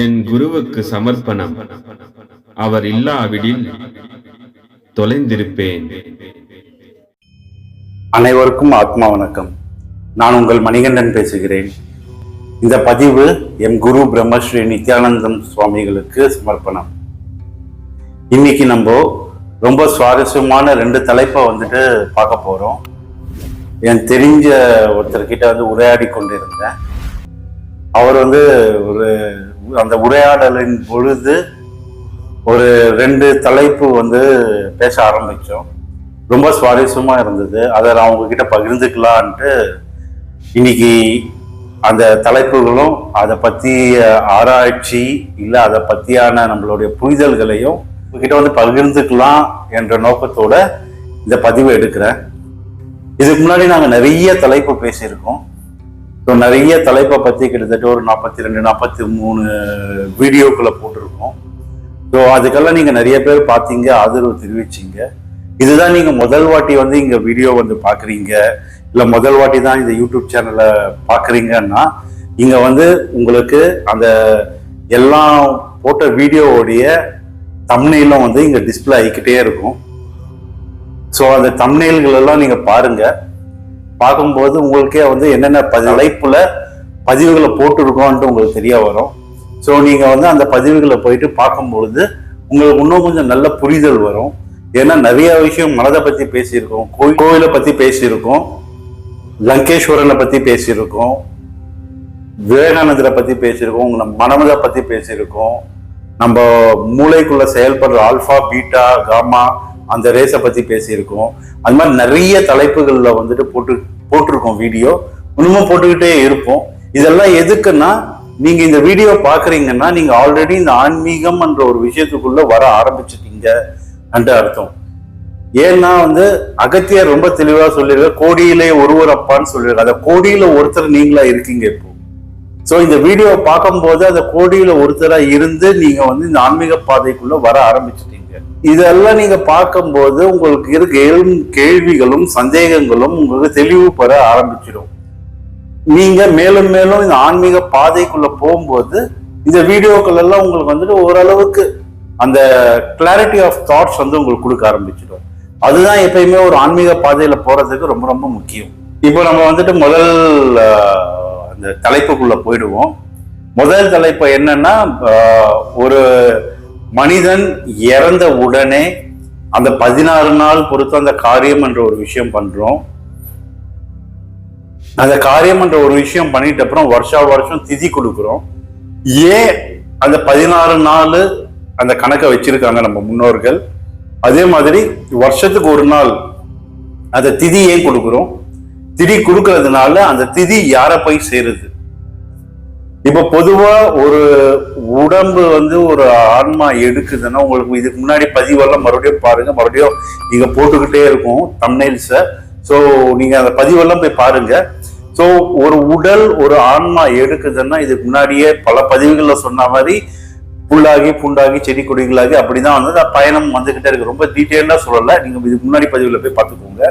என் குருவுக்கு சமர்ப்பணம். அவர் இல்லாவிடில் தொலைந்திருப்பேன். அனைவருக்கும் ஆத்மா வணக்கம். நான் உங்கள் மணிகண்டன் பேசுகிறேன். இந்த பதிவு என் குரு பிரம்மஸ்ரீ நித்யானந்தம் சுவாமிகளுக்கு சமர்ப்பணம். இன்னைக்கு நம்ம ரொம்ப சுவாரஸ்யமான ரெண்டு தலைப்பை வந்துட்டு பார்க்க போறோம். என் தெரிஞ்ச ஒருத்தர்கிட்ட வந்து உரையாடி கொண்டிருந்தேன். அவர் வந்து ஒரு அந்த உரையாடலின் பொழுது ஒரு ரெண்டு தலைப்பு வந்து பேச ஆரம்பித்தோம் ரொம்ப சுவாரஸ்யமாக இருந்தது. அதை நான் உங்ககிட்ட பகிர்ந்துக்கலான்ட்டு இன்னைக்கு அந்த தலைப்புகளும் அதை பற்றிய ஆராய்ச்சி இல்லை அதை பற்றியான நம்மளுடைய புரிதல்களையும் உங்ககிட்ட வந்து பகிர்ந்துக்கலாம் என்ற நோக்கத்தோட இந்த பதிவை எடுக்கிறேன். இதுக்கு முன்னாடி நாங்கள் நிறைய தலைப்பு பேசியிருக்கோம். ஸோ நிறைய தலைப்பை பற்றி கிட்டத்தட்ட ஒரு நாற்பத்தி ரெண்டு நாற்பத்தி மூணு வீடியோக்களை போட்டிருக்கோம். ஸோ அதுக்கெல்லாம் நீங்கள் நிறைய பேர் பார்த்தீங்க ஆதரவு தெரிவிச்சிங்க. இதுதான் நீங்கள் முதல் வாட்டி வந்து இங்கே வீடியோ வந்து பார்க்குறீங்க. இல்லை முதல் வாட்டி தான் இந்த யூடியூப் சேனலை பார்க்குறீங்கன்னா இங்கே வந்து உங்களுக்கு அந்த எல்லாம் போட்ட வீடியோவுடைய தம்னையிலும் வந்து இங்கே டிஸ்பிளே ஆகிக்கிட்டே இருக்கும். ஸோ அந்த தம்னைல்கள் நீங்கள் பாருங்கள் பார்க்கும்போது உங்களுக்கே வந்து என்னென்ன தலைப்புல பதிவுகளை போட்டிருக்கோன்ட்டு உங்களுக்கு தெரிய வரும். ஸோ நீங்கள் வந்து அந்த பதிவுகளை போயிட்டு பார்க்கும்பொழுது உங்களுக்கு இன்னும் கொஞ்சம் நல்ல புரிதல் வரும். ஏன்னா நிறைய விஷயம் மனதை பற்றி பேசியிருக்கோம் கோயில் கோயிலை பற்றி பேசியிருக்கோம் லங்கேஸ்வரனை பற்றி பேசியிருக்கோம் விவேகானந்தரை பற்றி பேசியிருக்கோம் நம்ம மனமதை பற்றி பேசியிருக்கோம். நம்ம மூளைக்குள்ளே செயல்படுற ஆல்ஃபா பீட்டா காமா அந்த ரேஸை பத்தி பேசியிருக்கோம். அது மாதிரி நிறைய தலைப்புகள்ல வந்துட்டு போட்டு போட்டிருக்கோம் வீடியோ இன்னமும் போட்டுக்கிட்டே இருப்போம். இதெல்லாம் எதுக்குன்னா நீங்க இந்த வீடியோ பாக்குறீங்கன்னா நீங்க ஆல்ரெடி இந்த ஆன்மீகம் என்ற ஒரு விஷயத்துக்குள்ள வர ஆரம்பிச்சிட்டீங்க அன்ற அர்த்தம். ஏன்னா வந்து அகத்தியர் ரொம்ப தெளிவா சொல்லியிருக்க கோடியிலே ஒருவர் அப்பான்னு சொல்லியிருக்க அந்த கோடியில ஒருத்தர் நீங்களா இருக்கீங்க இப்போ. ஸோ இந்த வீடியோ பார்க்கும்போது அந்த கோடியில ஒருத்தரா இருந்து நீங்க வந்து இந்த ஆன்மீக பாதைக்குள்ள வர ஆரம்பிச்சிட்டீங்க. இதெல்லாம் நீங்க பார்க்கும்போது உங்களுக்கு இருக்க எழும் கேள்விகளும் சந்தேகங்களும் உங்களுக்கு தெளிவு பெற ஆரம்பிச்சிடும். நீங்க மேலும் மேலும் இந்த ஆன்மீக பாதைக்குள்ள போகும்போது இந்த வீடியோக்கள் எல்லாம் உங்களுக்கு வந்துட்டு ஓரளவுக்கு அந்த கிளாரிட்டி ஆஃப் தாட்ஸ் வந்து உங்களுக்கு கொடுக்க ஆரம்பிச்சிடும். அதுதான் எப்பயுமே ஒரு ஆன்மீக பாதையில போறதுக்கு ரொம்ப ரொம்ப முக்கியம். இப்போ நம்ம வந்துட்டு முதல் அந்த தலைப்புக்குள்ள போயிடுவோம். முதல் தலைப்பு என்னன்னா ஒரு மனிதன் இறந்த உடனே அந்த பதினாறு நாள் பொறுத்து அந்த காரியம் என்ற ஒரு விஷயம் பண்றோம். அந்த காரியம் என்ற ஒரு விஷயம் பண்ணிட்ட அப்புறம் வருஷா வருஷம் திதி கொடுக்குறோம். ஏன் அந்த பதினாறு நாள் அந்த கணக்கை வச்சிருக்காங்க நம்ம முன்னோர்கள்? அதே மாதிரி வருஷத்துக்கு ஒரு நாள் அந்த திதி ஏன் கொடுக்குறோம்? திதி கொடுக்கறதுனால அந்த திதி யாரை போய் சேருது? இப்ப பொதுவா ஒரு உடம்பு வந்து ஒரு ஆன்மா எடுக்குதுன்னா உங்களுக்கு இதுக்கு முன்னாடி பதிவெல்லாம் மறுபடியும் பாருங்க. மறுபடியும் நீங்க போட்டுக்கிட்டே இருக்கும் தம்னைல்ஸ ஸோ நீங்க அந்த பதிவெல்லாம் போய் பாருங்க. ஸோ ஒரு உடல் ஒரு ஆன்மா எடுக்குதுன்னா இதுக்கு முன்னாடியே பல பதிவுகள்ல சொன்ன மாதிரி புல்லாகி புண்டாகி செடி கொடிகளாகி அப்படிதான் வந்து பயணம் வந்துகிட்டே இருக்கு. ரொம்ப டீட்டெயிலாக சொல்லலை. நீங்க இதுக்கு முன்னாடி பதிவுல போய் பார்த்துக்கோங்க.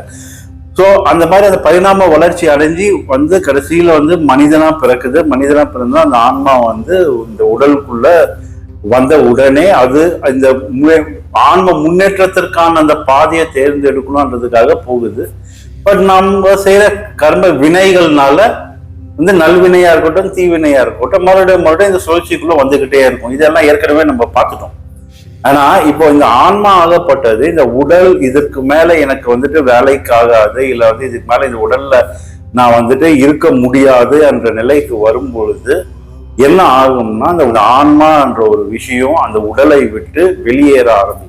ஸோ அந்த மாதிரி அந்த பரிணாம வளர்ச்சி அடைஞ்சு வந்து கடைசியில் வந்து மனிதனாக பிறக்குது. மனிதனாக பிறந்தா அந்த ஆன்மா வந்து இந்த உடலுக்குள்ள வந்த உடனே அது இந்த மு- ஆன்ம முன்னேற்றத்திற்கான அந்த பாதையை தேர்ந்தெடுக்கணும்ன்றதுக்காக போகுது. பட் நம்ம செய்கிற கர்ம வினைகள்னால வந்து நல்வினையாக இருக்கட்டும் தீவினையாக இருக்கட்டும் மறுபடியும் மறுபடியும் இந்த சுழற்சிக்குள்ளே வந்துக்கிட்டே இருக்கும். இதெல்லாம் ஏற்கனவே நம்ம பார்த்துட்டோம். ஆனா இப்போ இந்த ஆன்மா ஆகப்பட்டது இந்த உடல் இதுக்கு மேல எனக்கு வந்துட்டு வேலைக்காகாது இல்ல வந்து இதுக்கு மேல இந்த உடல்ல நான் வந்துட்டு இருக்க முடியாது என்ற நிலைக்கு வரும் பொழுது என்ன ஆகும்னா அந்த ஆன்மா என்ற ஒரு விஷயம் அந்த உடலை விட்டு வெளியேற ஆரம்பிக்கும்.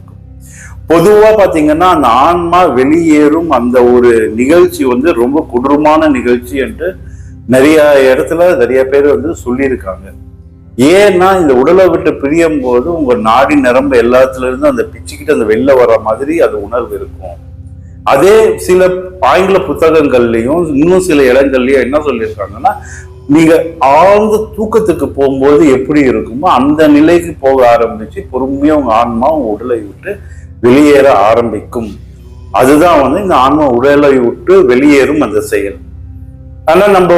பொதுவா பாத்தீங்கன்னா அந்த ஆன்மா வெளியேறும் அந்த ஒரு நிகழ்ச்சி வந்து ரொம்ப கொடூரமான நிகழ்ச்சி என்று நிறைய இடத்துல நிறைய பேர் வந்து சொல்லியிருக்காங்க. ஏன்னா இந்த உடலை விட்டு பிரியும் போது உங்க நாடி நிரம்ப எல்லாத்துல இருந்து அந்த பிச்சுக்கிட்டு அந்த வெளில வர மாதிரி அது உணர்வு இருக்கும். அதே சில ஆங்கில புத்தகங்கள்லயும் இன்னும் சில இடங்கள்லயும் என்ன சொல்லியிருக்காங்கன்னா நீங்க ஆழ்ந்த தூக்கத்துக்கு போகும்போது எப்படி இருக்குமோ அந்த நிலைக்கு போக ஆரம்பிச்சு பொறுமையா உங்க ஆன்மா உங்க உடலை விட்டு வெளியேற ஆரம்பிக்கும். அதுதான் வந்து இந்த ஆன்மா உடலை விட்டு வெளியேறும் அந்த செயல். ஆனா நம்ம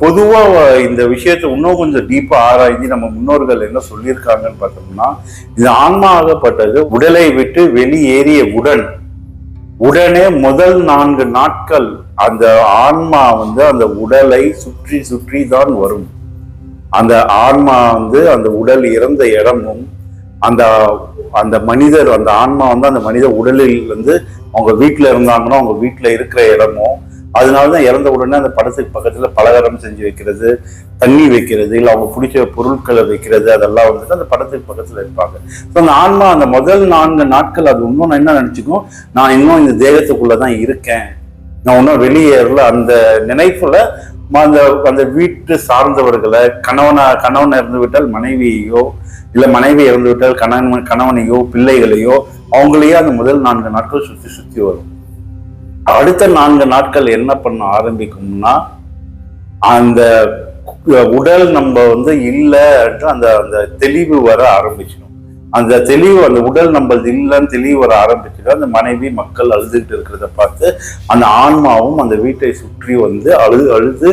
பொதுவா இந்த விஷயத்த இன்னும் கொஞ்சம் டீப்பா ஆராய்ந்து நம்ம முன்னோர்கள் என்ன சொல்லியிருக்காங்கன்னு பார்த்தோம்னா இது ஆன்மா ஆகப்பட்டது உடலை விட்டு வெளியேறிய உடன். உடனே முதல் நான்கு நாட்கள் அந்த ஆன்மா வந்து அந்த உடலை சுற்றி சுற்றி தான் வரும். அந்த ஆன்மா வந்து அந்த உடல் இறந்த இடமும் அந்த அந்த மனிதர் அந்த ஆன்மா வந்து அந்த மனித உடலில் வந்து அவங்க வீட்டில் இருந்தாங்கன்னா அவங்க வீட்டில் இருக்கிற இடமும் அதனால தான் இறந்த உடனே அந்த படத்துக்கு பக்கத்தில் பலகாரம் செஞ்சு வைக்கிறது தண்ணி வைக்கிறது இல்லை அவங்க பிடிச்ச பொருட்களை வைக்கிறது அதெல்லாம் வந்துட்டு அந்த படத்துக்கு பக்கத்தில் இருப்பாங்க. ஸோ அந்த ஆன்மா அந்த முதல் நான்கு நாட்கள் அது இன்னும் நான் என்ன நினச்சிக்கும் நான் இன்னும் இந்த தேகத்துக்குள்ளே தான் இருக்கேன். நான் இன்னும் வெளியேறல அந்த நினைப்புல அந்த அந்த வீட்டு சார்ந்தவர்களை கணவனா கணவன் இறந்து விட்டால் மனைவியையோ இல்லை மனைவி இறந்து விட்டால் கணவன் கணவனையோ பிள்ளைகளையோ அவங்களையே அந்த முதல் நான்கு நாட்கள் சுற்றி சுற்றி வரும். அடுத்த நான்கு நாட்கள் என்ன பண்ண ஆரம்பிக்கும்னா அந்த உடல் நம்ம வந்து இல்லை அந்த அந்த தெளிவு வர ஆரம்பிச்சிடும். அந்த தெளிவு அந்த உடல் நம்மளது இல்லைன்னு தெளிவு வர ஆரம்பிச்சிடும். அந்த மனைவி மக்கள் அழுதுகிட்டு இருக்கிறத பார்த்து அந்த ஆன்மாவும் அந்த வீட்டை சுற்றி வந்து அழு அழுது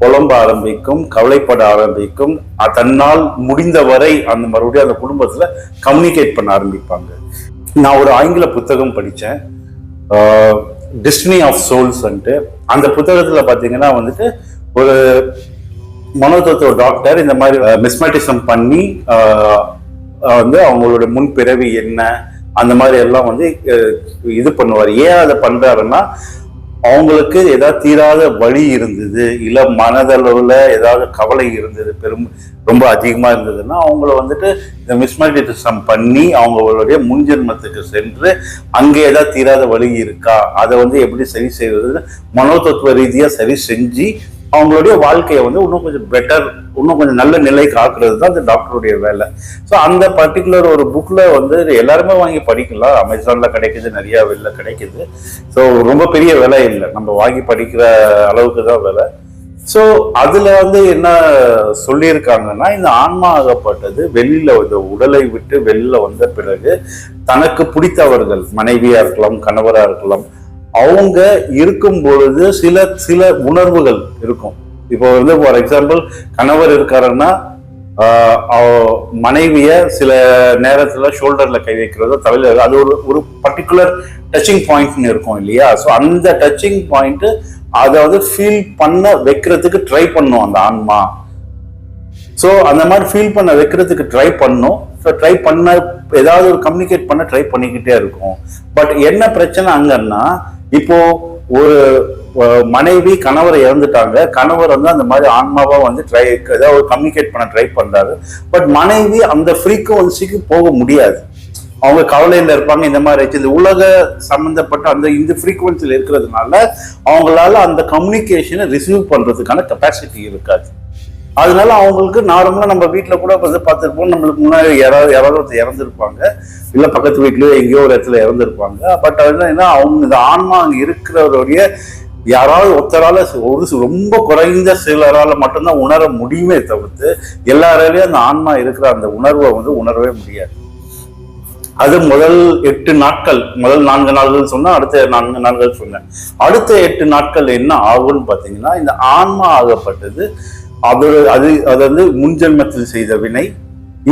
புலம்ப ஆரம்பிக்கும் கவலைப்பட ஆரம்பிக்கும். தன்னால் முடிந்த வரை அந்த மறுபடியும் அந்த குடும்பத்துல கம்யூனிகேட் பண்ண ஆரம்பிப்பாங்க. நான் ஒரு ஆங்கில புத்தகம் படித்தேன். டிஸ்னி ஆஃப் சோல்ஸ்ன்ட்டு அந்த புத்தகத்தில் பார்த்தீங்கன்னா வந்துட்டு ஒரு மனோதத்துவ டாக்டர் இந்த மாதிரி மிஸ்மேட்டிசம் பண்ணி வந்து அவங்களோட முன்பிறவி என்ன அந்த மாதிரி எல்லாம் வந்து இது பண்ணுவார். ஏன் அதை பண்றாருன்னா அவங்களுக்கு ஏதாவது தீராத வழி இருந்தது இல்லை மனதளவில் ஏதாவது கவலை இருந்தது பெரும் ரொம்ப அதிகமாக இருந்ததுன்னா அவங்கள வந்துட்டு இந்த மிஸ்மேட்டிசம் பண்ணி அவங்களுடைய முன்ஜென்மத்துக்கு சென்று அங்கே ஏதாவது தீராத வழி இருக்கா? அதை வந்து எப்படி சரி செய்வது மனோதத்துவ ரீதியாக சரி செஞ்சு அவங்களுடைய வாழ்க்கையை வந்து இன்னும் கொஞ்சம் பெட்டர் இன்னும் கொஞ்சம் நல்ல நிலைக்கு ஆக்குறது தான் அந்த டாக்டருடைய வேலை. ஸோ அந்த பர்டிகுலர் ஒரு புக்கில் வந்து எல்லாருமே வாங்கி படிக்கலாம். அமேசானில் கிடைக்குது நிறையா வெளில கிடைக்குது. ஸோ ரொம்ப பெரிய விலை இல்லை. நம்ம வாங்கி படிக்கிற அளவுக்கு தான் விலை. ஸோ அதில் வந்து என்ன சொல்லியிருக்காங்கன்னா இந்த ஆன்மா ஆகப்பட்டது வெளியில் இந்த உடலை விட்டு வெளியில் வந்த பிறகு தனக்கு பிடித்தவர்கள் மனைவியாக இருக்கலாம் கணவராக இருக்கலாம் அவங்க இருக்கும் பொழுது சில சில உணர்வுகள் இருக்கும். இப்போ வந்து ஃபார் எக்ஸாம்பிள் கணவர் இருக்காருன்னா மனைவிய சில நேரத்துல ஷோல்டர்ல கை வைக்கிறதோ தலையில அது ஒரு ஒரு பர்டிகுலர் டச்சிங் பாயிண்ட்னு இருக்கும் இல்லையா? ஸோ அந்த டச்சிங் பாயிண்ட் அதை வந்து ஃபீல் பண்ண வைக்கிறதுக்கு ட்ரை பண்ணும் அந்த ஆன்மா. ஸோ அந்த மாதிரி ஃபீல் பண்ண வைக்கிறதுக்கு ட்ரை பண்ணும். ஸோ ட்ரை பண்ண ஏதாவது ஒரு கம்யூனிகேட் பண்ண ட்ரை பண்ணிக்கிட்டே இருக்கும். பட் என்ன பிரச்சனை அங்கன்னா இப்போ ஒரு மனைவி கணவரை இறந்துட்டாங்க. கணவர் வந்து அந்த மாதிரி ஆன்மாவா வந்து ட்ரை ஏதாவது கம்யூனிகேட் பண்ண ட்ரை பண்றாரு. பட் மனைவி அந்த ஃப்ரீக்குவன்சிக்கு போக முடியாது. அவங்க கவலையில இருப்பாங்க இந்த மாதிரி ஆச்சு. இந்த உலக சம்பந்தப்பட்ட அந்த இந்த ஃப்ரீக்குவன்சியில் இருக்கிறதுனால அவங்களால அந்த கம்யூனிகேஷனை ரிசீவ் பண்றதுக்கான கெப்பாசிட்டி இருக்காது. அதனால அவங்களுக்கு நார்மலாக நம்ம வீட்டில் கூட வந்து பார்த்துருப்போம். நம்மளுக்கு முன்னாடி யாராவது யாராவது ஒருத்தர் இறந்துருப்பாங்க. இல்லை பக்கத்து வீட்லேயோ எங்கேயோ ஒரு இடத்துல இறந்துருப்பாங்க. பட் அதெல்லாம் என்ன அவங்க இந்த ஆன்மா அங்கே இருக்கிறவருடைய யாராவது ஒருத்தரால ஒரு ரொம்ப குறைந்த சிலரால் மட்டும்தான் உணர முடியுமே தவிர்த்து எல்லாராலையும் அந்த ஆன்மா இருக்கிற அந்த உணர்வை வந்து உணரவே முடியாது. அது முதல் எட்டு நாட்கள் முதல் நான்கு நாள்கள் சொன்னால் அடுத்த நான்கு நாள்கள் சொன்னேன். அடுத்த எட்டு நாட்கள் என்ன ஆகும்னு பார்த்தீங்கன்னா இந்த ஆன்மா ஆகப்பட்டது அது அது அது வந்து முன் ஜென்மத்தில் செய்த வினை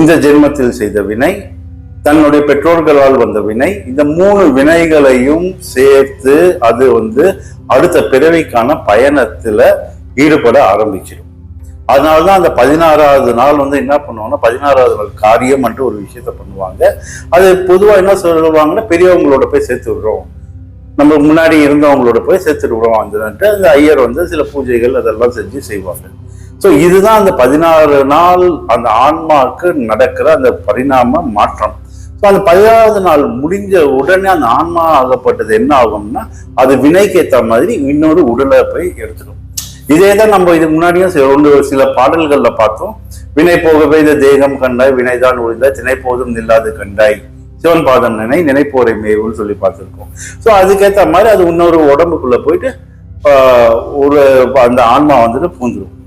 இந்த ஜென்மத்தில் செய்த வினை தன்னுடைய பெற்றோர்களால் வந்த வினை இந்த மூணு வினைகளையும் சேர்த்து அது வந்து அடுத்த பிறவிக்கான பயணத்துல ஈடுபட ஆரம்பிச்சிடும். அதனாலதான் அந்த பதினாறாவது நாள் வந்து என்ன பண்ணுவாங்கன்னா பதினாறாவது நாள் காரியம் என்று ஒரு விஷயத்த பண்ணுவாங்க. அது பொதுவா என்ன சொல்லுவாங்கன்னா பெரியவங்களோட போய் சேர்த்து விடுறோம். நம்ம முன்னாடி இருந்தவங்களோட போய் சேர்த்து விடுறோம். வந்துட்டு அந்த ஐயர் வந்து சில பூஜைகள் அதெல்லாம் செஞ்சு செய்வாங்க. ஸோ இதுதான் அந்த பதினாறு நாள் அந்த ஆன்மாவுக்கு நடக்கிற அந்த பரிணாம மாற்றம். ஸோ அந்த பதினாறாவது நாள் முடிஞ்ச உடனே அந்த ஆன்மா ஆகப்பட்டது என்ன ஆகும்னா அது வினைக்கு ஏற்ற மாதிரி இன்னொரு உடலை போய் எடுத்துடும். இதே தான் நம்ம இதுக்கு முன்னாடியும் சில ஒன்று சில பாடல்களில் பார்த்தோம். வினை போகவே இந்த தேகம் கண்டாய் வினைதான் ஒழிந்தாய் திணை போதும் நில்லாது கண்டாய். சிவன் பாதம் நினை நினைப்போரை மேவுன்னு சொல்லி பார்த்துருக்கோம். ஸோ அதுக்கேற்ற மாதிரி அது இன்னொரு உடம்புக்குள்ளே போயிட்டு ஒரு அந்த ஆன்மா வந்துட்டு பூந்துடும்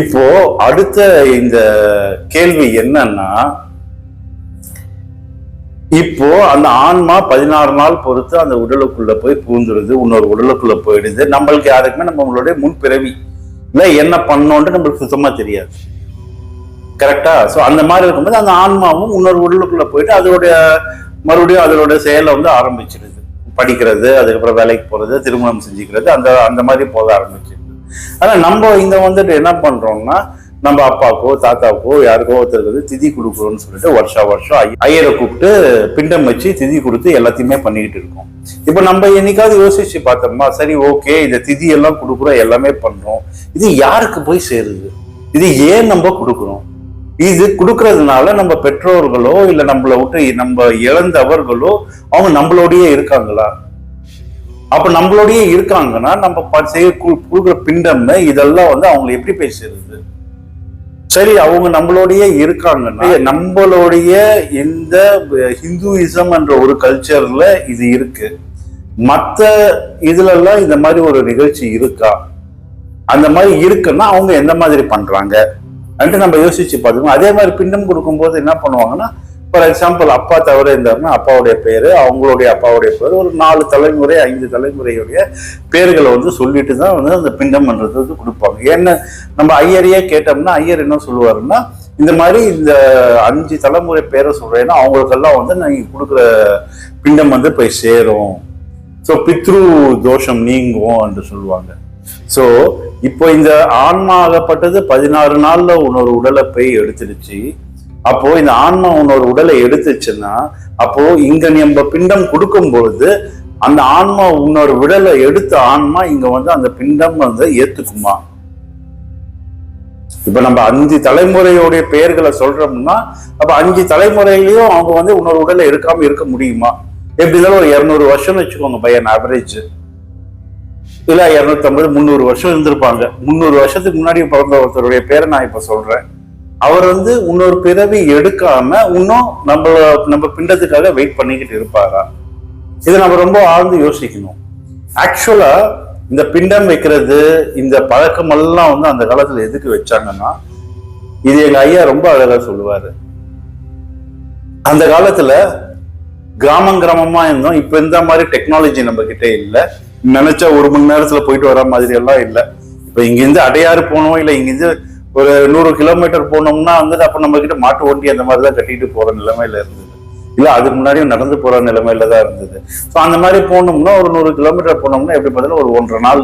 இப்போ அடுத்த இந்த கேள்வி என்னன்னா இப்போ அந்த ஆன்மா பதினாறு நாள் பொறுத்து அந்த உடலுக்குள்ள போய் பூந்துருது இன்னொரு உடலுக்குள்ள போயிடுது. நம்மளுக்கு யாருக்குமே நம்மளுடைய முன்பிறவி. இல்லை என்ன பண்ணோன்ட்டு நம்மளுக்கு சுத்தமா தெரியாது. கரெக்டா ஸோ அந்த மாதிரி இருக்கும்போது அந்த ஆன்மாவும் இன்னொரு உடலுக்குள்ள போயிட்டு அதோடைய மறுபடியும் அதோட செயலை வந்து ஆரம்பிச்சிடுது. படிக்கிறது அதுக்கப்புறம் வேலைக்கு போறது திருமணம் செஞ்சுக்கிறது அந்த அந்த மாதிரி போக ஆரம்பிச்சிடுது. ஆனா நம்ம இந்த வந்துட்டு என்ன பண்றோம்னா நம்ம அப்பாவுக்கோ தாத்தாவுக்கோ யாருக்கோ ஒருத்தருக்கு திதி கொடுக்குறோம்னு சொல்லிட்டு வருஷா வருஷம் ஐயரை கூப்பிட்டு பிண்டம் வச்சு திதி கொடுத்து எல்லாத்தையுமே பண்ணிக்கிட்டு இருக்கோம். இப்போ நம்ம என்னைக்காவது யோசிச்சு பார்த்தோம்னா சரி ஓகே இந்த திதி எல்லாம் கொடுக்குறோம் எல்லாமே பண்றோம். இது யாருக்கு போய் சேருது? இது ஏன் நம்ம கொடுக்குறோம்? இது கொடுக்கறதுனால நம்ம பெற்றோர்களோ இல்ல நம்மளை விட்டு நம்ம இழந்தவர்களோ அவங்க நம்மளோடயே இருக்காங்களா? அப்ப நம்மளோடயே இருக்காங்கன்னா நம்ம செய்ய கு- கொடுக்குற பிண்டம்னு இதெல்லாம் வந்து அவங்களை எப்படி பேசுறது? சரி அவங்க நம்மளோடயே இருக்காங்கன்னா நம்மளுடைய இந்த ஹிந்துவிசம் என்ற ஒரு கல்ச்சர்ல இது இருக்கு. மற்ற இதுலலாம் இந்த மாதிரி ஒரு நிகழ்ச்சி இருக்கா? அந்த மாதிரி இருக்குன்னா அவங்க எந்த மாதிரி பண்றாங்க? அப்படின்ட்டு நம்ம யோசிச்சு பார்த்துக்கணும். அதே மாதிரி பிண்டம் கொடுக்கும்போது என்ன பண்ணுவாங்கன்னா ஃபார் எக்ஸாம்பிள் அப்பா தவிர இருந்தாருன்னா அப்பாவுடைய பேர் அவங்களுடைய அப்பாவுடைய பேர் ஒரு நாலு தலைமுறை ஐந்து தலைமுறையுடைய பேர்களை வந்து சொல்லிட்டு தான் வந்து அந்த பிண்டம்ன்றது வந்து கொடுப்பாங்க. ஏன்னா நம்ம ஐயரையே கேட்டோம்னா ஐயர் என்ன சொல்லுவாருன்னா இந்த மாதிரி இந்த அஞ்சு தலைமுறை பேரை சொல்கிறேன்னா அவங்களுக்கெல்லாம் வந்து நீங்கள் கொடுக்குற பிண்டம் வந்து போய் சேரும். ஸோ பித்ரு தோஷம் நீங்கும் என்று சொல்லுவாங்க. ஸோ இப்போ இந்த ஆன்மா ஆகப்பட்டது பதினாறு நாளில் உன்னொரு உடலை போய் எடுத்துடுச்சு. அப்போ இந்த ஆன்மா உன்னொரு உடலை எடுத்துச்சுன்னா அப்போ இங்க நம்ம பிண்டம் கொடுக்கும்பொழுது அந்த ஆன்மா உன்னோட உடலை எடுத்த ஆன்மா இங்க வந்து அந்த பிண்டம் வந்து ஏத்துக்குமா? இப்ப நம்ம அஞ்சு தலைமுறையோடைய பெயர்களை சொல்றோம்னா அப்ப அஞ்சு தலைமுறையிலயும் அவங்க வந்து இன்னொரு உடலை எடுக்காம இருக்க முடியுமா? எப்படிதான் ஒரு இருநூறு வருஷம் வச்சுக்கோங்க பையன் ஆவரேஜ் இல்ல இரநூத்தம்பது முந்நூறு வருஷம் இருந்திருப்பாங்க. முந்நூறு வருஷத்துக்கு முன்னாடி பிறந்த ஒருத்தருடைய பேரை நான் இப்ப சொல்றேன். அவர் வந்து இன்னொரு பிறவி எடுக்காம இன்னும் நம்ம நம்ம பிண்டத்துக்காக வெயிட் பண்ணிக்கிட்டு இருப்பாரா? இதை நம்ம ரொம்ப ஆழ்ந்து யோசிக்கணும். ஆக்சுவலா இந்த பிண்டம் வைக்கிறது இந்த பழக்கம் எல்லாம் வந்து அந்த காலத்துல எதுக்கு வச்சாங்கன்னா இது எங்க ஐயா ரொம்ப அழகா சொல்லுவாரு. அந்த காலத்துல கிராமம் கிராமமா இருந்தோம். இப்ப இந்த மாதிரி டெக்னாலஜி நம்ம கிட்ட இல்ல. நினைச்சா ஒரு மணி நேரத்துல போயிட்டு வர மாதிரி எல்லாம் இல்ல. இப்ப இங்கிருந்து அடையாறு போனோம் இல்ல இங்கிருந்து ஒரு நூறு கிலோமீட்டர் போனோம்னா வந்துட்டு அப்ப நம்ம கிட்ட மாட்டு வண்டி அந்த மாதிரி தான் கட்டிட்டு போற நிலைமையில இருந்தது. இல்ல அதுக்கு முன்னாடியும் நடந்து போற நிலைமையில தான் இருந்தது. ஸோ அந்த மாதிரி போனோம்னா ஒரு நூறு கிலோமீட்டர் போனோம்னா எப்படி பார்த்தாலும் ஒரு ஒன்றரை நாள்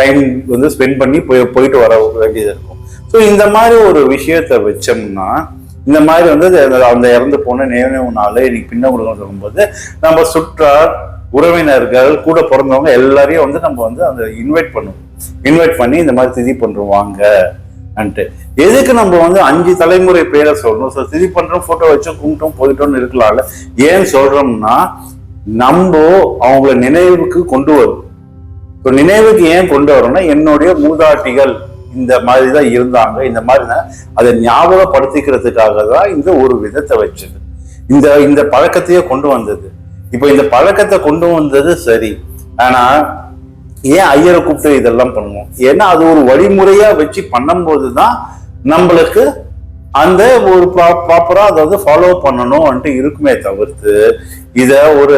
டைம் வந்து ஸ்பெண்ட் பண்ணி போய் போயிட்டு வர வேண்டியது இருக்கும். ஸோ இந்த மாதிரி ஒரு விஷயத்த வச்சோம்னா இந்த மாதிரி வந்து அந்த இறந்து போன நினைவு நாள் இன்னைக்கு பின்ன கொடுக்கணும் சொல்லும்போது நம்ம சுற்றார் உறவினர்கள் கூட பிறந்தவங்க எல்லாரையும் வந்து நம்ம வந்து அந்த இன்வைட் பண்ணுவோம். இன்வைட் பண்ணி இந்த மாதிரி திதி பண்ணுவாங்க. அன்ட்டு எதுக்கு நம்ம வந்து அஞ்சு தலைமுறை பேரை சொல்லணும்? ஸோ திதி பண்றோம் போட்டோ வச்சோம் கும்பிட்டோம் போயிட்டோம்னு இருக்கலாம்ல ஏன் சொல்றோம்னா நம்ம அவங்கள நினைவுக்கு கொண்டு வரும். இப்போ நினைவுக்கு ஏன் கொண்டு வரோம்னா என்னுடைய மூதாட்டிகள் இந்த மாதிரி தான் இருந்தாங்க. இந்த மாதிரி தான் அதை ஞாபகப்படுத்திக்கிறதுக்காக தான் இந்த ஒரு விதத்தை வச்சது. இந்த இந்த பழக்கத்தையே கொண்டு வந்தது. இப்போ இந்த பழக்கத்தை கொண்டு வந்தது சரி. ஆனால் ஏன் ஐயரை கூப்பிட்டு இதெல்லாம் பண்ணுவோம்? ஏன்னா அது ஒரு வழிமுறையா வச்சு பண்ணும்போது தான் நம்மளுக்கு அந்த ஒரு ப்ராப்பரா அதை வந்து ஃபாலோ பண்ணணும்ன்ட்டு இருக்குமே தவிர்த்து இத ஒரு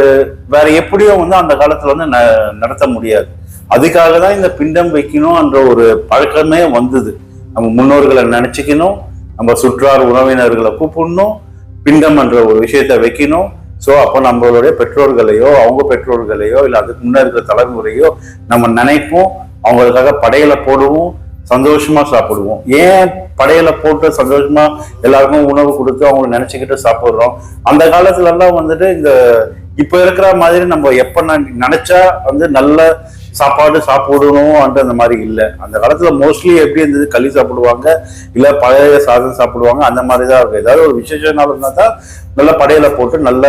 வேற எப்படியும் வந்து அந்த காலத்துல வந்து ந- நடத்த முடியாது. அதுக்காக தான் இந்த பிண்டம் வைக்கணும்ன்ற ஒரு பழக்கமே வந்தது. நம்ம முன்னோர்களை நினைச்சுக்கணும் நம்ம சுற்றார் உறவினர்களை கூப்பிடணும் பிண்டம் என்ற ஒரு விஷயத்த வைக்கணும் ஸோ அப்போ நம்மளுடைய பெற்றோர்களையோ அவங்க பெற்றோர்களையோ இல்லை அதுக்கு முன்னே இருக்கிற தலைமுறையோ நம்ம நினைப்போம் அவங்களுக்காக படையலை போடுவோம் சந்தோஷமா சாப்பிடுவோம். ஏன் படையில போட்டு சந்தோஷமா எல்லாருக்கும் உணவு கொடுத்து அவங்க நினைச்சுக்கிட்டு சாப்பிட்றோம்? அந்த காலத்துல எல்லாம் வந்துட்டு இந்த இப்ப இருக்கிற மாதிரி நம்ம எப்ப நினைச்சா வந்து நல்ல சாப்பாடு சாப்பிடணும் அந்த மாதிரி இல்லை. அந்த காலத்துல மோஸ்ட்லி எப்படி இருந்தது? களி சாப்பிடுவாங்க இல்ல பழைய சாதம் சாப்பிடுவாங்க அந்த மாதிரி தான் இருக்கும். ஏதாவது ஒரு விசேஷ நாள் இருந்தா தான் நல்ல படையில போட்டு நல்ல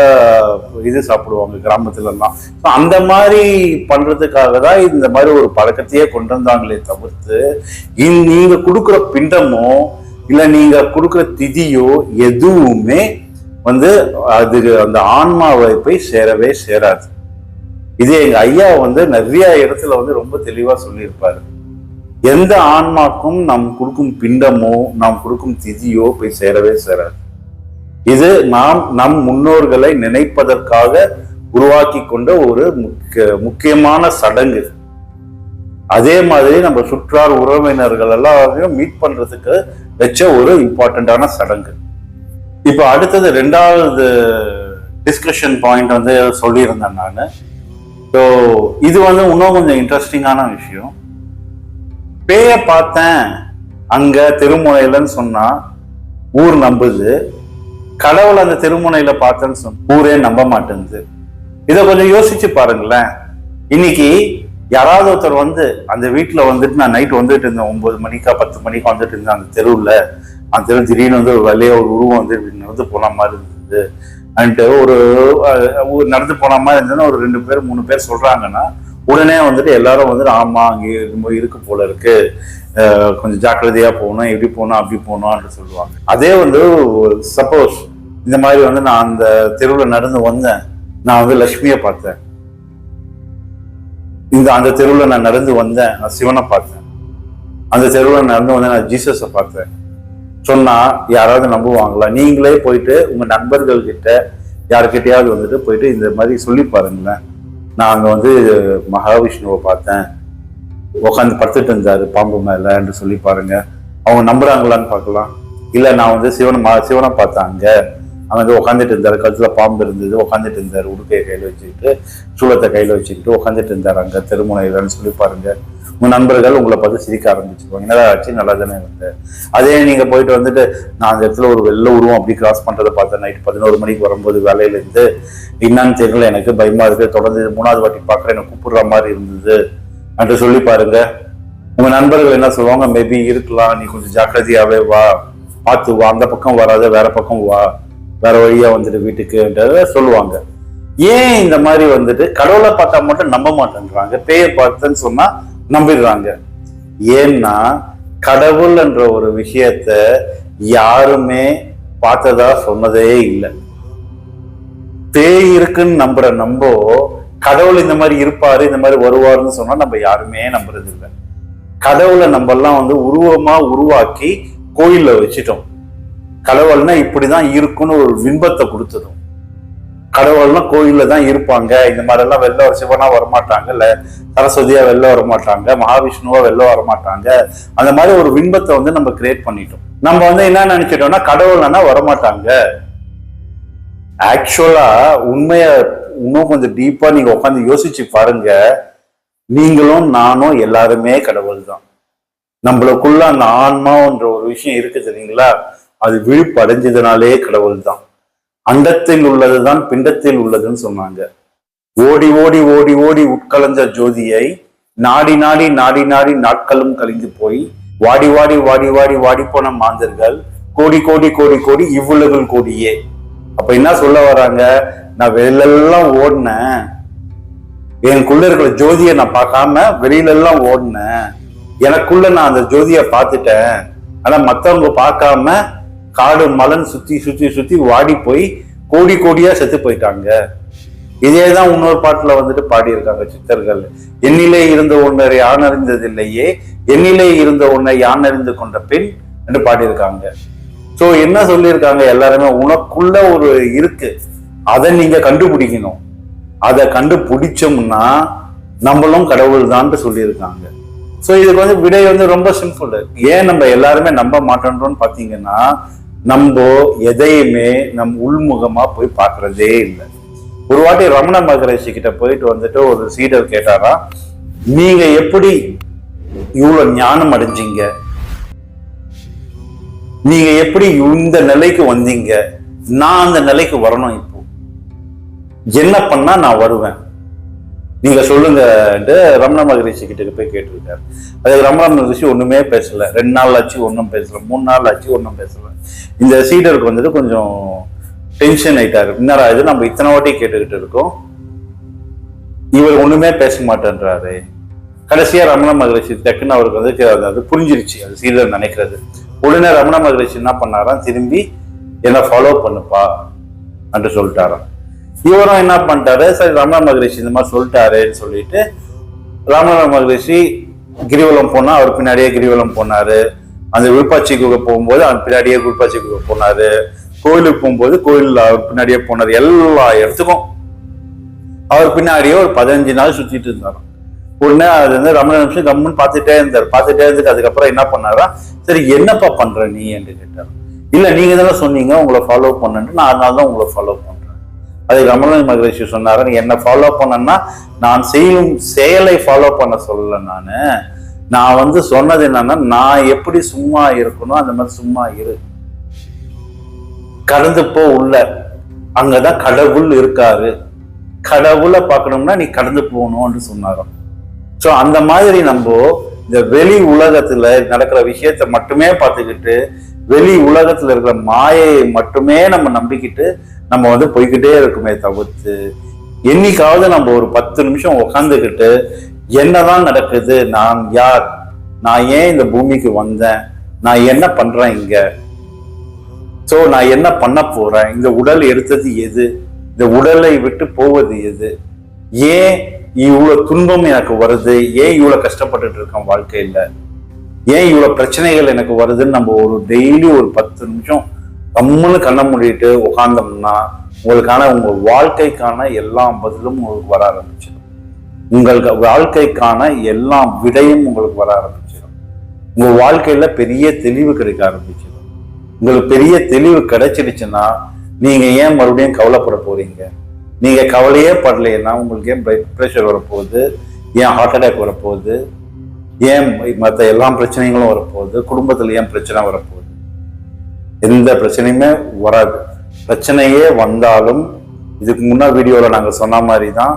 இது சாப்பிடுவாங்க கிராமத்துல எல்லாம் அந்த மாதிரி பண்றதுக்காக தான் இந்த மாதிரி ஒரு பழக்கத்தையே கொண்டு வந்தாங்களே தவிர்த்து இந்~ நீங்க கொடுக்குற பிண்டமோ இல்ல நீங்க கொடுக்குற திதியோ எதுவுமே வந்து அது அந்த ஆன்மாவை போய் சேரவே சேராது. இது எங்க ஐயா வந்து நிறைய இடத்துல வந்து ரொம்ப தெளிவா சொல்லியிருப்பாரு. எந்த ஆன்மாக்கும் நாம் கொடுக்கும் பிண்டமோ நாம் கொடுக்கும் திதியோ போய் சேரவே சேராது. இது நாம் நம் முன்னோர்களை நினைப்பதற்காக உருவாக்கி கொண்ட ஒரு முக்கிய முக்கியமான சடங்கு. அதே மாதிரி நம்ம சுற்றார் உறவினர்கள் எல்லாரையும் மீட் பண்றதுக்கு வச்ச ஒரு இம்பார்ட்டண்ட்டான சடங்கு. இப்போ அடுத்தது ரெண்டாவது டிஸ்கஷன் பாயிண்ட் வந்து சொல்லியிருந்தேன் நான். ஸோ இது வந்து இன்னும் கொஞ்சம் இன்ட்ரெஸ்டிங்கான விஷயம். பேயை பார்த்தேன். அங்க திருமுனையிலன்னு சொன்னா ஊர் நம்புது. கடவுள் அந்த திருமுனையில பார்த்தேன்னு சொன்ன ஊரே நம்ப மாட்டேங்குது. இதை கொஞ்சம் யோசிச்சு பாருங்களேன். இன்னைக்கு யாராவது ஒருத்தர் வந்து அந்த வீட்டில் வந்துட்டு நான் நைட் வந்துட்டு இருந்தேன் ஒன்பது மணிக்கா பத்து மணிக்கு வந்துட்டு இருந்தேன் அந்த தெருவில். அந்த தெரு திடீர்னு வந்து ஒரு வெள்ளைய ஒரு உருவம் வந்து நடந்து போன மாதிரி இருந்தது. அப்படின்ட்டு ஒரு நடந்து போன மாதிரி இருந்ததுன்னா ஒரு ரெண்டு பேர் மூணு பேர் சொல்றாங்கன்னா உடனே வந்துட்டு எல்லாரும் வந்துட்டு ஆமா அங்கே ரொம்ப இருக்கு போல இருக்கு. கொஞ்சம் ஜாக்கிரதையா போகணும். எப்படி போகணும்? அப்படி போகணும்னு சொல்லுவாங்க. அதே வந்து சப்போஸ் இந்த மாதிரி வந்து நான் அந்த தெருவில் நடந்து வந்தேன். நான் வந்து லக்ஷ்மியை பார்த்தேன். இந்த அந்த தெருவில் நான் நடந்து வந்தேன். நான் சிவனை பார்த்தேன். அந்த தெருவில் நடந்து வந்தேன். நான் ஜீசஸை பார்த்தேன். சொன்னா யாராவது நம்புவாங்களா? நீங்களே போயிட்டு உங்க நண்பர்கள் கிட்ட வந்துட்டு போயிட்டு இந்த மாதிரி சொல்லி பாருங்களேன். நான் அங்க வந்து மகாவிஷ்ணுவை பார்த்தேன். உட்காந்து படுத்துட்டு இருந்தாரு பாம்பு என்று சொல்லி பாருங்க. அவங்க நம்புறாங்களான்னு பார்க்கலாம். இல்ல நான் வந்து சிவனை மா- சிவனை பார்த்தேன் அங்க வந்து உட்காந்துட்டு இருந்தார் கழுத்துல பாம்பு இருந்தது உட்காந்துட்டு இருந்தார் உடுக்கையை கையில் வச்சுக்கிட்டு சூளத்தை கையில் வச்சுக்கிட்டு உட்காந்துட்டு இருந்தார் அங்க திருமுனையிலன்னு சொல்லி பாருங்க. உங்க நண்பர்கள் உங்களை பார்த்து சிரிக்க ஆரம்பிச்சிருவாங்க. என்னடா ஆச்சு நல்லா தானே இருந்த அதே நீங்க போயிட்டு வந்துட்டு நான் அந்த இடத்துல ஒரு வெள்ள உருவம் அப்படி கிராஸ் பண்றதை பார்த்தேன். நைட் பதினோரு மணிக்கு வரும்போது வேலையில இருந்து என்னன்னு தெரியல எனக்கு பயமா இருக்கு. தொடர்ந்து மூணாவது வாட்டி பார்க்குறேன் எனக்கு கூப்பிடுற மாதிரி இருந்தது. என்று சொல்லி பாருங்க. உங்க நண்பர்கள் என்ன சொல்லுவாங்க? மேபி இருக்கலாம் நீ கொஞ்சம் ஜாக்கிரதையாவே வா. பார்த்து வா. அந்த பக்கம் வராத வேற பக்கம் வா. வேற வழியா வந்துட்டு வீட்டுக்குன்றத சொல்லுவாங்க. ஏன் இந்த மாதிரி வந்துட்டு கடவுளை பார்த்தா மட்டும் நம்ப மாட்டேன்றாங்க? பேயை பார்த்தேன்னு சொன்னா நம்பிடுறாங்க. ஏன்னா கடவுள் என்ற ஒரு விஷயத்த யாருமே பார்த்ததா சொன்னதே இல்லை. பேய் இருக்குன்னு நம்புற நம்போ கடவுள் இந்த மாதிரி இருப்பாரு இந்த மாதிரி வருவாருன்னு சொன்னா நம்ம யாருமே நம்புறது இல்லை. கடவுளை நம்ம எல்லாம் வந்து உருவமா உருவாக்கி கோயில்ல வச்சுட்டோம். கடவுள்னா இப்படிதான் இருக்குன்னு ஒரு விம்பத்தை கொடுத்ததும் கடவுள்னா கோயில்ல தான் இருப்பாங்க. இந்த மாதிரி எல்லாம் வெளில வர சிவனா வரமாட்டாங்க இல்ல சரஸ்வதியா வெளில வரமாட்டாங்க. மகாவிஷ்ணுவா வெளில வரமாட்டாங்க. அந்த மாதிரி ஒரு விம்பத்தை வந்து நம்ம கிரியேட் பண்ணிட்டோம். நம்ம வந்து என்ன நினைச்சிட்டோம்னா கடவுள்னா வரமாட்டாங்க. ஆக்சுவலா உண்மைய இன்னும் கொஞ்சம் டீப்பா நீங்க உட்காந்து யோசிச்சு பாருங்க. நீங்களும் நானும் எல்லாருமே கடவுள் தான் நம்மளுக்குள்ள அந்த ஆன்மான்ற ஒரு விஷயம் இருக்கு தெரியுங்களா? அது விழிப்பு அடைஞ்சதுனாலே கடவுள் தான் அண்டத்தில் உள்ளதுதான் பிண்டத்தில் உள்ளதுன்னு சொன்னாங்க. ஓடி ஓடி ஓடி ஓடி உட்கலந்த ஜோதியை நாடி நாடி நாடி நாடி நாட்களும் கழிந்து போய் வாடி வாடி வாடி வாடி வாடி போன மாந்தர்கள் கோடி கோடி கோடி கோடி இவ்வளவு கோடியே. அப்ப என்ன சொல்ல வராங்க? நான் வெளிலெல்லாம் ஓடினேன். எனக்குள்ள இருக்கிற ஜோதியை நான் பார்க்காம வெளியில எல்லாம் ஓடினேன். எனக்குள்ள நான் அந்த ஜோதியை பார்த்துட்டேன். ஆனா மத்தவங்க பார்க்காம காடு மலன் சுத்தி சுத்தி சுத்தி வாடி போய் கோடி கோடியா செத்து போயிட்டாங்க. இதே தான் இன்னொரு பாட்டுல வந்துட்டு பாடியிருக்காங்க சித்தர்கள். என்னிலே இருந்த ஒன்றை யான் அறிந்ததில்லையே? என்னிலே இருந்த ஒன்றை யான் அறிந்து கொண்ட பெண் என்று பாடியிருக்காங்க. சோ என்ன சொல்லியிருக்காங்க எல்லாருமே? உனக்குள்ள ஒரு இருக்கு. அதை நீங்க கண்டுபிடிக்கணும். அதை கண்டுபிடிச்சோம்னா நம்மளும் கடவுள் தான் சொல்லியிருக்காங்க. ஸோ இதுக்கு வந்து விடை வந்து ரொம்ப சிம்பிள் ஏன் நம்ம எல்லாருமே நம்ப மாட்டோன்றோம்னு பார்த்தீங்கன்னா நம்ம எதையுமே நம் உள்முகமா போய் பார்க்கறதே இல்லை. ஒரு வாட்டி ரமண மகரிஷி கிட்ட போயிட்டு வந்துட்டு ஒரு சீடர் கேட்டாரா நீங்க எப்படி இவ்வளவு ஞானம் அடைஞ்சீங்க? நீங்க எப்படி இந்த நிலைக்கு வந்தீங்க? நான் அந்த நிலைக்கு வரணும் இப்போ. என்ன பண்ணா நான் வருவேன்? நீங்க சொல்லுங்கன்ட்டு ரமண மகரிஷி கிட்ட போய் கேட்டிருக்காரு. அதுக்கு ரமண மகரிஷி ஒண்ணுமே பேசல. ரெண்டு நாள் ஆச்சு ஒன்றும் பேசல. மூணு நாள் ஆச்சு ஒன்றும் பேசல. இந்த சீடருக்கு வந்துட்டு கொஞ்சம் டென்ஷன் ஆயிட்டாரு. என்னடா இது? நம்ம இத்தனை வாட்டி கேட்டுக்கிட்டு இருக்கோம். இவர் ஒண்ணுமே பேச மாட்டேன்றாரு. கடைசியா ரமண மகரிஷி டக்குன்னு அவருக்கு வந்து அது- புரிஞ்சிருச்சு. அது சீடர் நினைக்கிறது. உடனே ரமண மகரிஷி என்ன பண்ணாராம்? திரும்பி என்ன ஃபாலோ பண்ணுப்பா என்று சொல்லிட்டாராம். இவரும் என்ன பண்ணிட்டாரு? சரி ரமண மகரிஷி இந்த மாதிரி சொல்லிட்டாருன்னு சொல்லிட்டு ரமண மகரிஷி கிரிவலம் போனா அவர் பின்னாடியே கிரிவலம் போனாரு. அந்த விருப்பாச்சி குகை போகும்போது அவர் பின்னாடியே விருப்பாச்சி குகை போனாரு. கோயிலுக்கு போகும்போது கோயில் அவர் பின்னாடியே போனார். எல்லா இடத்துக்கும். அவர் பின்னாடியே ஒரு பதினஞ்சு நாள் சுத்திட்டு இருந்தார். உடனே அது வந்து ரமண நிமிஷம் கம்முன்னு பார்த்துட்டே இருந்தார். பார்த்துட்டே இருந்துட்டு அதுக்கப்புறம் என்ன பண்ணாரா? சரி என்னப்பா பண்ற நீ? என்று கேட்டார். இல்ல நீங்க தானே சொன்னீங்க உங்களை ஃபாலோ பண்ணன்ட்டு நான் அதனால தான் உங்களை ஃபாலோ பண்ணேன். அதுக்கு ரமண மகரிஷி சொன்னாரு என்னை என்ன ஃபாலோ பண்ணனா நான் செய்யும் செயலை ஃபாலோ பண்ண சொல்லல நானு. நான் வந்து சொன்னது என்னன்னா நான் எப்படி சும்மா இருக்கணும் அந்த மாதிரி சும்மா இரு. கடந்து போ உள்ள. அங்கதான் கடவுள் இருக்காரு. கடவுளை பார்க்கணும்னா நீ கடந்து போகணும்னு சொன்னாராம். ஸோ அந்த மாதிரி நம்ம இந்த வெளி உலகத்துல நடக்கிற விஷயத்த மட்டுமே பார்த்துக்கிட்டு வெளி உலகத்துல இருக்கிற மாயையை மட்டுமே நம்ம நம்பிக்கிட்டு நம்ம வந்து போய்கிட்டே இருக்குமே தவிர்த்து என்னைக்காவது நம்ம ஒரு பத்து நிமிஷம் உக்காந்துக்கிட்டு என்னதான் நடக்குது நான் யார் நான் ஏன் இந்த பூமிக்கு வந்தேன் நான் என்ன பண்றேன் இங்க? சோ நான் என்ன பண்ண போறேன்? இந்த உடல் எடுத்தது எது? இந்த உடலை விட்டு போவது எது? ஏன் இவ்வளவு துன்பம் எனக்கு வருது? ஏன் இவ்வளவு கஷ்டப்பட்டுட்டு இருக்கேன் வாழ்க்கையில? ஏன் இவ்வளவு பிரச்சனைகள் எனக்கு வருதுன்னு நம்ம ஒரு டெய்லி ஒரு பத்து நிமிஷம் கம்முன்னு கண்ணை மூடிட்டு உட்கார்ந்தோம்னா உங்களுக்கான உங்க வாழ்க்கைக்கான எல்லா பதிலும் உங்களுக்கு வர ஆரம்பிச்சிடும். உங்களுக்கு வாழ்க்கைக்கான எல்லா விடையும் உங்களுக்கு வர ஆரம்பிச்சிடும். உங்க வாழ்க்கையில பெரிய தெளிவு கிடைக்க ஆரம்பிச்சிடும். உங்களுக்கு பெரிய தெளிவு கிடைச்சிடுச்சுன்னா நீங்க ஏன் மறுபடியும் கவலைப்பட போறீங்க? நீங்க கவலையே படலைன்னா உங்களுக்கு ஏன் பிளட் ப்ரெஷர் வரப்போகுது? ஏன் ஹார்ட் அட்டாக் வரப்போகுது? ஏன் மற்ற எல்லா பிரச்சனைகளும் வரப்போகுது? குடும்பத்தில் ஏன் பிரச்சனை வரப்போகுது? எந்த பிரச்சனையுமே வராது. பிரச்சனையே வந்தாலும் இதுக்கு முன்னா வீடியோவில் நாங்கள் சொன்ன மாதிரி தான்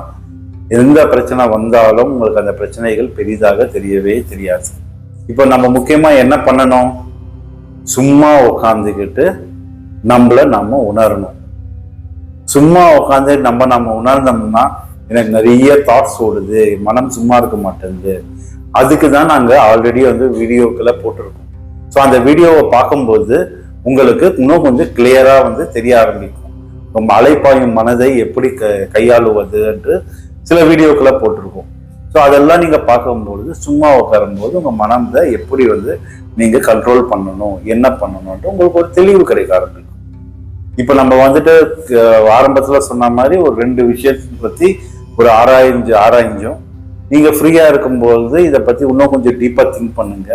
எந்த பிரச்சனை வந்தாலும் உங்களுக்கு அந்த பிரச்சனைகள் பெரிதாக தெரியவே தெரியாது. இப்போ நம்ம முக்கியமாக என்ன பண்ணணும்? சும்மா உட்காந்துக்கிட்டு நம்மள நம்ம உணரணும். சும்மா உட்காந்து நம்ம நம்ம உணர்ந்தோம்னா எனக்கு நிறைய தாட்ஸ் ஓடுது மனம் சும்மா இருக்க மாட்டேங்குது. அதுக்கு தான் நாங்கள் ஆல்ரெடி வந்து வீடியோக்களை போட்டிருக்கோம். ஸோ அந்த வீடியோவை பார்க்கும்போது உங்களுக்கு இன்னும் கொஞ்சம் கிளியரா வந்து தெரிய ஆரம்பிக்கும். நம்ம அலைப்பாயும் மனதை எப்படி க கையாளுவது என்று சில வீடியோக்களை போட்டிருக்கோம். ஸோ அதெல்லாம் நீங்க பார்க்கும்பொழுது சும்மா உட்காரும்போது உங்க மனதை எப்படி வந்து நீங்க கண்ட்ரோல் பண்ணணும் என்ன பண்ணணும்ன்ட்டு உங்களுக்கு ஒரு தெளிவு கிடைக்க ஆரம்பிக்கும். இப்போ நம்ம வந்துட்டு ஆரம்பத்தில் ஆரம்பத்துல சொன்ன மாதிரி ஒரு ரெண்டு விஷயத்தை பத்தி ஒரு ஆராய்ஞ்சு ஆராய்ஞ்சும். நீங்க ஃப்ரீயா இருக்கும்போது இதை பத்தி இன்னும் கொஞ்சம் டீப்பா திங்க் பண்ணுங்க.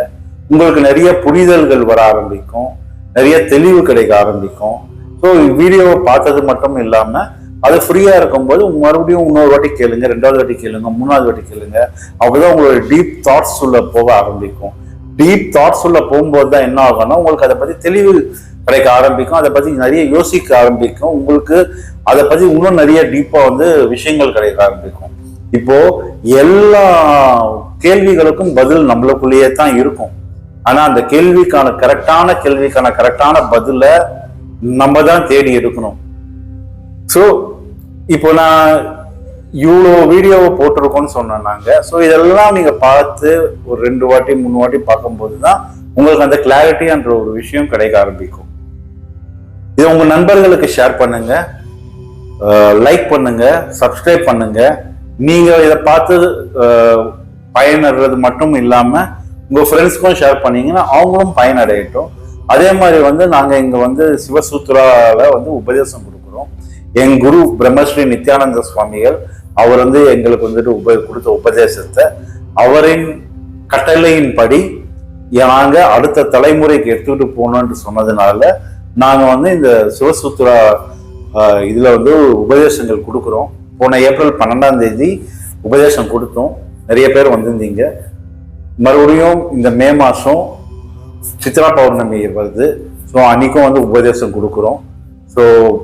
உங்களுக்கு நிறைய புரிதல்கள் வர ஆரம்பிக்கும். நிறைய தெளிவு கிடைக்க ஆரம்பிக்கும். ஸோ வீடியோவை பார்த்தது மட்டும் இல்லாமல் அது ஃப்ரீயாக இருக்கும்போது மறுபடியும் இன்னொரு வாட்டி கேளுங்க ரெண்டாவது வாட்டி கேளுங்க மூணாவது வாட்டி கேளுங்க. அப்போதான் உங்களோட டீப் தாட்ஸ் உள்ள போக ஆரம்பிக்கும். டீப் தாட்ஸ் உள்ள போகும்போது தான் என்ன ஆகும்னா உங்களுக்கு அதை பற்றி தெளிவு கிடைக்க ஆரம்பிக்கும். அதை பற்றி நிறைய யோசிக்க ஆரம்பிக்கும். உங்களுக்கு அதை பற்றி இன்னும் நிறைய டீப்பாக வந்து விஷயங்கள் கிடைக்க ஆரம்பிக்கும். இப்போ எல்லா கேள்விகளுக்கும் பதில் நம்மளுக்குள்ளேயே தான் இருக்கும். ஆனா அந்த கேள்விக்கான கரெக்டான கேள்விக்கான கரெக்டான பதில நம்ம தான் தேடி எடுக்கணும். ஸோ இப்போ நான் இவ்வளோ வீடியோவை போட்டிருக்கோம்னு சொன்னோம் ஸோ இதெல்லாம் நீங்க பார்த்து ஒரு ரெண்டு வாட்டி மூணு வாட்டி பார்க்கும்போது தான் உங்களுக்கு அந்த கிளாரிட்டின்ற ஒரு விஷயம் கிடைக்க ஆரம்பிக்கும். இது உங்க நண்பர்களுக்கு ஷேர் பண்ணுங்க. லைக் பண்ணுங்க சப்ஸ்கிரைப் பண்ணுங்க. நீங்க இதை பார்த்து பயனடுறது மட்டும் இல்லாமல் உங்கள் ஃப்ரெண்ட்ஸ்க்கும் ஷேர் பண்ணீங்கன்னா அவங்களும் பயனடையட்டும். அதே மாதிரி வந்து நாங்கள் இங்கே வந்து சிவசூத்ராவில் வந்து உபதேசம் கொடுக்குறோம். என் குரு பிரம்மஸ்ரீ நித்யானந்த சுவாமிகள் அவர் வந்து எங்களுக்கு வந்துட்டு உப கொடுத்த உபதேசத்தை அவரின் கட்டளையின்படி நாங்கள் அடுத்த தலைமுறைக்கு எடுத்துக்கிட்டு போகணுன்ட்டு சொன்னதுனால நாங்கள் வந்து இந்த சிவசூத்ரா இதில் வந்து உபதேசங்கள் கொடுக்குறோம். போன ஏப்ரல் பன்னெண்டாம் தேதி உபதேசம் கொடுத்தோம். நிறைய பேர் வந்திருந்தீங்க. மறுபடியும் இந்த மே மாதம் சித்ரா பௌர்ணமி வருது. ஸோ அன்னைக்கும் வந்து உபதேசம் கொடுக்குறோம். ஸோ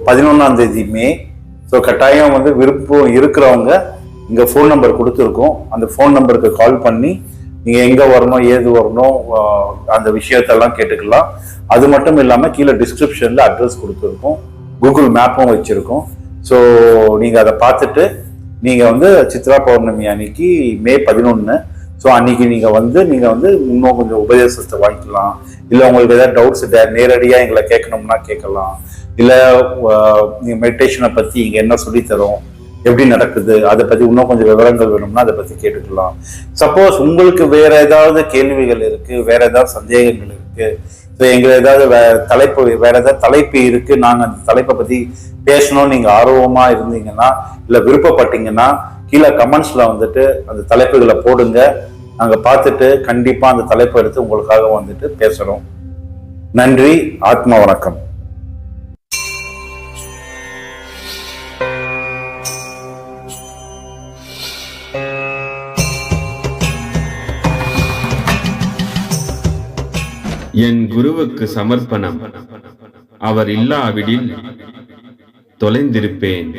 பதினொன்றாம் தேதி மே. ஸோ கட்டாயம் வந்து விருப்பம் இருக்கிறவங்க இங்கே ஃபோன் நம்பர் கொடுத்துருக்கோம். அந்த ஃபோன் நம்பருக்கு கால் பண்ணி நீங்கள் எங்கே வரணும் ஏது வரணும் அந்த விஷயத்தெல்லாம் கேட்டுக்கலாம். அது மட்டும் இல்லாமல் கீழே டிஸ்கிரிப்ஷனில் அட்ரஸ் கொடுத்துருக்கோம். கூகுள் மேப்பும் வச்சுருக்கோம். ஸோ நீங்கள் அதை பார்த்துட்டு நீங்கள் வந்து சித்ரா பௌர்ணமி அன்னைக்கு மே பதினொன்று ஸோ அன்னைக்கு நீங்கள் வந்து நீங்கள் வந்து இன்னும் கொஞ்சம் உபதேசத்தை வாங்கிக்கலாம். இல்லை உங்களுக்கு ஏதாவது டவுட்ஸ் நேரடியாக எங்களை கேட்கணும்னா கேட்கலாம். இல்லை நீங்கள் மெடிடேஷனை பற்றி இங்கே என்ன சொல்லித்தரும் எப்படி நடக்குது அதை பற்றி இன்னும் கொஞ்சம் விவரங்கள் வேணும்னா அதை பற்றி கேட்டுக்கலாம். சப்போஸ் உங்களுக்கு வேற ஏதாவது கேள்விகள் இருக்குது வேற ஏதாவது சந்தேகங்கள் இருக்குது ஸோ எங்களை ஏதாவது வே தலைப்பு வேற ஏதாவது தலைப்பு இருக்குது நாங்கள் அந்த தலைப்பை பற்றி பேசணும்னு நீங்கள் ஆர்வமாக இருந்தீங்கன்னா இல்லை விருப்பப்பட்டீங்கன்னா கீழே கமெண்ட்ஸில் வந்துட்டு அந்த தலைப்புகளை போடுங்க. நாங்கள் பார்த்துட்டு கண்டிப்பாக அந்த தலைப்பை எடுத்து உங்களுக்காக வந்துட்டு பேசுகிறோம் நன்றி ஆத்ம வணக்கம். என் குருவுக்கு சமர்ப்பணம். அவர் இல்லாவிடில் தொலைந்திருப்பேன்.